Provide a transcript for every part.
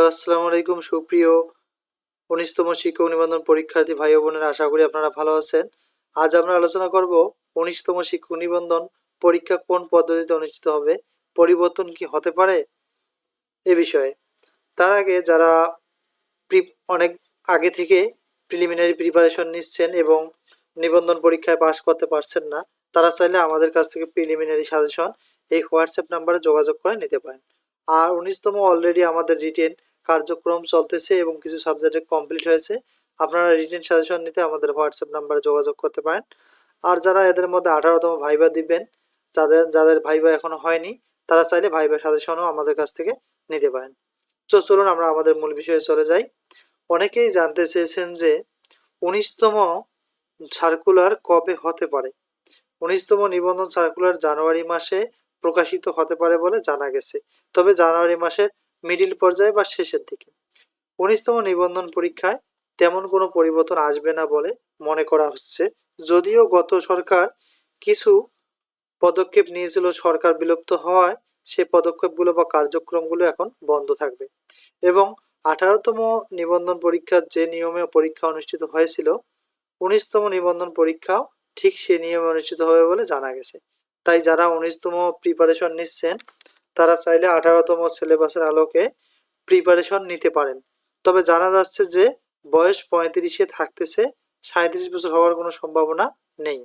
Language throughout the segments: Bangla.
হ্যালো, আসসালামু আলাইকুম। সুপ্রিয় উনিশতম শিক্ষক নিবন্ধন পরীক্ষার্থী ভাই বোনেরা, আশা করি আপনারা ভালো আছেন। আজ আমরা আলোচনা করব উনিশতম শিক্ষক নিবন্ধন পরীক্ষা কোন পদ্ধতিতে অনুষ্ঠিত হবে, পরিবর্তন কি হতে পারে এ বিষয়ে। তার আগে যারা প্রি- অনেক আগে থেকে প্রিলিমিনারি প্রিপারেশন নিচ্ছেন এবং নিবন্ধন পরীক্ষায় পাশ করতে পারছেন না, তারা চাইলে আমাদের কাছ থেকে প্রিলিমিনারি সাজেশন এই হোয়াটসঅ্যাপ নাম্বারে যোগাযোগ করে নিতে পারেন। আর উনিশতম অলরেডি আমাদের রিটেন কার্যক্রম চলতেছে এবং কিছু সাবজেক্টে কমপ্লিট হয়েছে। আপনারা রিটেন সাজেশন নিতে আমাদের হোয়াটসঅ্যাপ নাম্বারে যোগাযোগ করতে পারেন। আর যারা এদের মধ্যে আঠারোতম ভাইবা দিবেন, যাদের যাদের ভাইবা এখনও হয়নি, তারা চাইলে ভাইবা সাজেশনও আমাদের কাছ থেকে নিতে পারেন। তো চলুন আমরা আমাদের মূল বিষয়ে চলে যাই। অনেকেই জানতে চেয়েছেন যে উনিশতম সার্কুলার কবে হতে পারে? উনিশতম নিবন্ধন সার্কুলার জানুয়ারি মাসে প্রকাশিত হতে পারে বলে জানা গেছে। তবে জানুয়ারি মাসের মিডিল পর্যায়ে বা শেষের দিকে। উনিশতম নিবন্ধন পরীক্ষায় তেমন কোনো পরিবর্তন আসবে না বলে মনে করা হচ্ছে। যদিও গত সরকার কিছু পদক্ষেপ নিয়েছিল, সরকার বিলুপ্ত হওয়ায় সে পদক্ষেপগুলো বা কার্যক্রমগুলো এখন বন্ধ থাকবে। এবং আঠারোতম নিবন্ধন পরীক্ষার যে নিয়মে পরীক্ষা অনুষ্ঠিত হয়েছিল, উনিশতম নিবন্ধন পরীক্ষাও ঠিক সে নিয়মে অনুষ্ঠিত হবে বলে জানা গেছে। তাই যারা উনিশতম প্রিপারেশন নিচ্ছেন তারা চাইলে আঠারোতম সিলেবাসের আলোকে প্রিপারেশন নিতে পারেন। তবে জানা যাচ্ছে যে বয়স পঁয়ত্রিশে থাকতেছে সাঁত্রিশ বছর হওয়ার কোনো সম্ভাবনা নেই।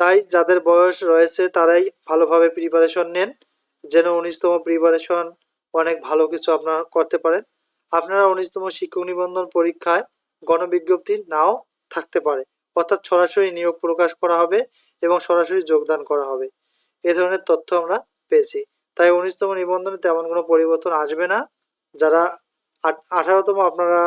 তাই যাদের বয়স রয়েছে তারাই ভালোভাবে প্রিপারেশন নেন, যেন উনিশতম প্রিপারেশন অনেক ভালো কিছু আপনারা করতে পারেন। আপনারা উনিশতম শিক্ষক নিবন্ধন পরীক্ষায় গণবিজ্ঞপ্তি নাও থাকতে পারে, অর্থাৎ সরাসরি নিয়োগ প্রকাশ করা হবে এবং সরাসরি যোগদান করা হবে। এ ধরনের তথ্য আমরা পেয়েছি। তাই উনিশতম নিবন্ধনে তেমন কোনো পরিবর্তন আসবে না। যারা আঠারোতম আপনারা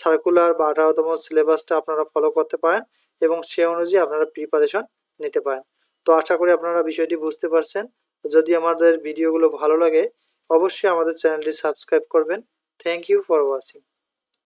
সার্কুলার বা আঠারোতম সিলেবাসটা আপনারা ফলো করতে পারেন এবং সে অনুযায়ী আপনারা প্রিপারেশন নিতে পারেন। তো আশা করি আপনারা বিষয়টি বুঝতে পারছেন। যদি আমাদের ভিডিওগুলো ভালো লাগে, অবশ্যই আমাদের চ্যানেলটি সাবস্ক্রাইব করবেন। Thank you for watching